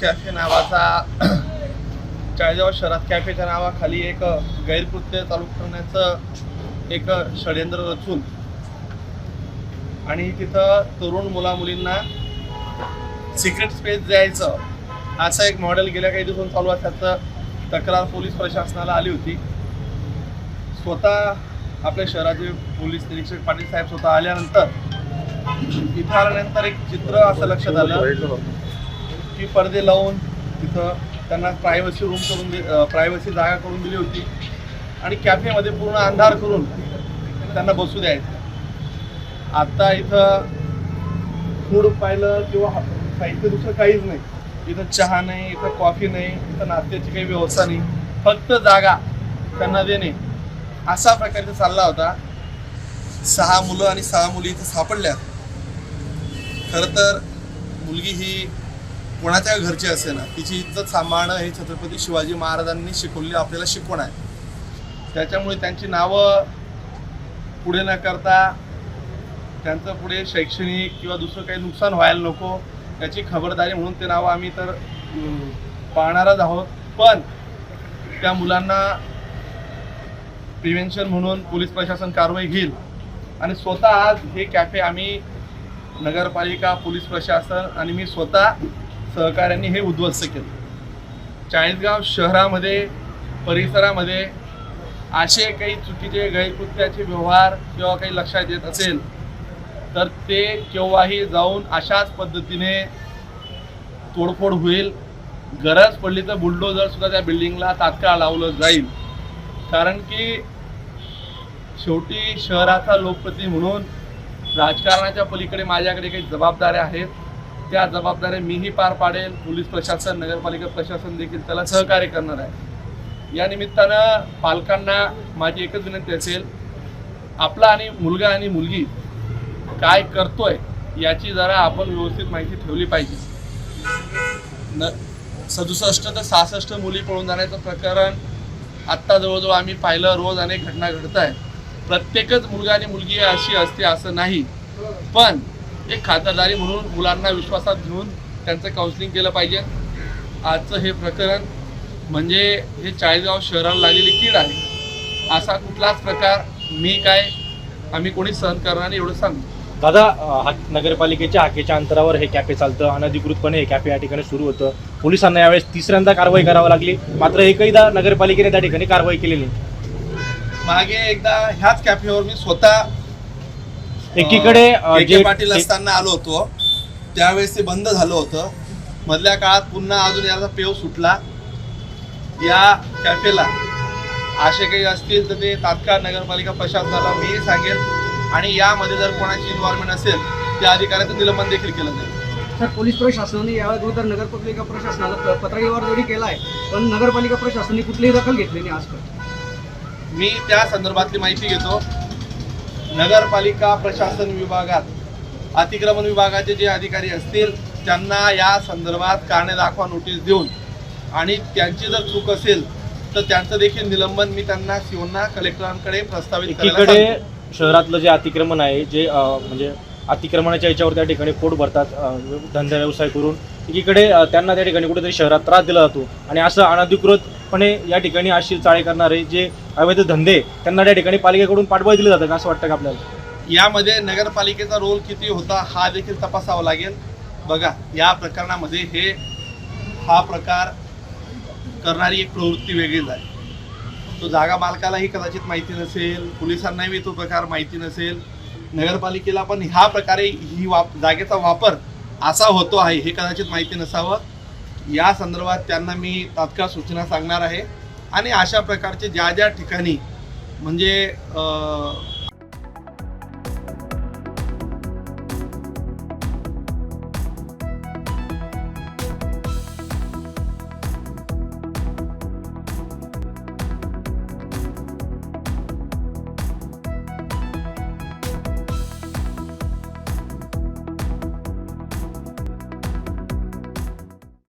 Cafe नावाचा चाळीसगाव शहरात कॅफेच्या नावाखाली एक गैरकृत्य चालू करण्याचं एक षडयंत्र रचून आणि तिथं तरुण मुला मुलींना सिक्रेट स्पेस द्यायचं असं एक मॉडेल गेल्या काही दिवसांनी चालू असल्याचं तक्रार पोलीस प्रशासनाला आली होती. स्वतः आपल्या शहराचे पोलीस निरीक्षक पाटील साहेब स्वतः आल्यानंतर इथं आल्यानंतर एक चित्र असं लक्षात आलं. की पडदे लावून तिथं त्यांना प्रायव्हसी रूम करून दि प्रायव्हसी जागा करून दिली होती. आणि कॅफेमध्ये पूर्ण अंधार करून त्यांना बसू द्यायचं. आत्ता इथं फूड पाहिलं किंवा साहित्य दुसरं काहीच नाही. इथं चहा नाही इथं कॉफी नाही इथं नाश्त्याची काही व्यवस्था नाही. फक्त जागा त्यांना देणे. असा प्रकारचा चालला होता. सहा मुलं आणि सहा मुली इथं सापडल्या खरं तर मुलगी ही कोणाच्या घरची असे ना तिची इज्जत सांभाळणं हे छत्रपती शिवाजी महाराजांनी शिकवलेली आपल्याला शिकवण आहे. त्याच्यामुळे त्यांची नावं पुढे न करता त्यांचं पुढे शैक्षणिक किंवा दुसरं काही नुकसान व्हायला नको याची खबरदारी म्हणून ते नावं आम्ही तर पाहणारच आहोत. पण त्या मुलांना प्रिव्हेन्शन म्हणून पोलीस प्रशासन कारवाई घेईल. आणि स्वतः आज हे कॅफे आम्ही नगरपालिका पोलीस प्रशासन आणि मी स्वतः सहकाऱ्यांनी हे उद्ध्वस्त केलं. चाळीसगाव शहरामध्ये परिसरामध्ये असे काही चुकीचे गैरकृत्याचे व्यवहार किंवा काही लक्षात येत असेल तर ते केव्हाही जाऊन अशाच पद्धतीने तोडफोड होईल. गरज पडली तर बुलडोजर सुद्धा त्या बिल्डिंगला तात्काळ लावलं जाईल. कारण की शेवटी शहराचा लोकप्रती म्हणून राजकारणाच्या पलीकडे माझ्याकडे काही जबाबदाऱ्या आहेत. त्या जबाबदाऱ्या मीही पार पाडेल. पोलीस प्रशासन नगरपालिका प्रशासन देखील त्याला सहकार्य करणार आहे. या निमित्तानं पालकांना माझी एकच विनंती असेल आपला आणि मुलगा आणि मुलगी काय करतोय याची जरा आपण व्यवस्थित माहिती ठेवली पाहिजे. न सदुसष्ट ते सहासष्ट मुली पळून जाण्याचं प्रकरण आत्ता जवळजवळ आम्ही पाहिलं रोज अनेक घटना घडत आहेत प्रत्येकच मुलगा आणि मुलगी अशी असते असं नाही. पण एक खातरदारी म्हणून मुलांना विश्वासात घेऊन त्यांचं काउन्सिलिंग केलं पाहिजे. आजचं हे प्रकरण म्हणजे हे चाळीसगाव शहराला लागलेली कीड आहे. असा कुठलाच प्रकार मी काय आम्ही कोणी सहन करणार नाही एवढं सांगतो दादा हा नगरपालिकेच्या हाकेच्या अंतरावर हे कॅफे चालतं. अनधिकृतपणे हे कॅफे या ठिकाणी सुरू होतं. पोलिसांना यावेळेस तिसऱ्यांदा कारवाई करावी लागली. मात्र एकहीदा नगरपालिकेने त्या ठिकाणी कारवाई केलेली नाही. मागे एकदा ह्याच कॅफेवर मी स्वतः एकीकडे के. के. पाटील असताना आलो होतो त्यावेळेस ते बंद झालं होतं मधल्या काळात पुन्हा अजून याचा पेव सुटला या कॅफेला असे काही असतील तर ते तात्काळ नगरपालिका प्रशासनाला मी सांगेल आणि यामध्ये जर कोणाची इन्व्हॉल्वमेंट असेल त्या अधिकाऱ्याचं निलंबन देखील केलं जाईल तर पोलीस प्रशासनाने या अगोदर नगरपालिका प्रशासनाला पत्रव्यवहार जरी केला आहे पण नगरपालिका प्रशासनाने कुठलीही दखल घेतली नाही आजपर्यंत मी त्या संदर्भातली माहिती घेतो नगरपालिका प्रशासन विभागात अतिक्रमण विभागाचे जे अधिकारी असतील त्यांना या संदर्भात कारणे दाखवा नोटीस देऊन आणि त्यांची जर चूक असेल तर त्यांचं देखील निलंबन मी त्यांना सीओना कलेक्टरांकडे प्रस्तावित. शहरातलं जे अतिक्रमण आहे जे म्हणजे अतिक्रमणाच्या याच्यावर त्या ठिकाणी पोट भरतात धंदा व्यवसाय करून एकीकडे त्यांना त्या ठिकाणी कुठेतरी शहरात त्रास दिला जातो आणि असं अनधिकृतपणे या ठिकाणी अशी चाळे करणारे जे अवैध धंदे त्यांना त्या ठिकाणी पालिकेकडून पाठबळ दिलं जातं का असं वाटतं का आपल्याला? यामध्ये नगरपालिकेचा रोल किती होता हा देखील तपासावा लागेल. बघा या प्रकरणामध्ये हे हा प्रकार करणारी एक प्रवृत्ती वेगळीच आहे. तो जागा मालकालाही कदाचित माहिती नसेल पोलिसांनाही तो प्रकार माहिती नसेल. नगरपालिकेला पण ह्या प्रकारे ही वाप जागेचा वापर असा होतो आहे हे कदाचित माहिती नसावं. या संदर्भात त्यांना मी तात्काळ सूचना सांगणार आहे. आणि अशा प्रकारचे ज्या ज्या ठिकाणी म्हणजे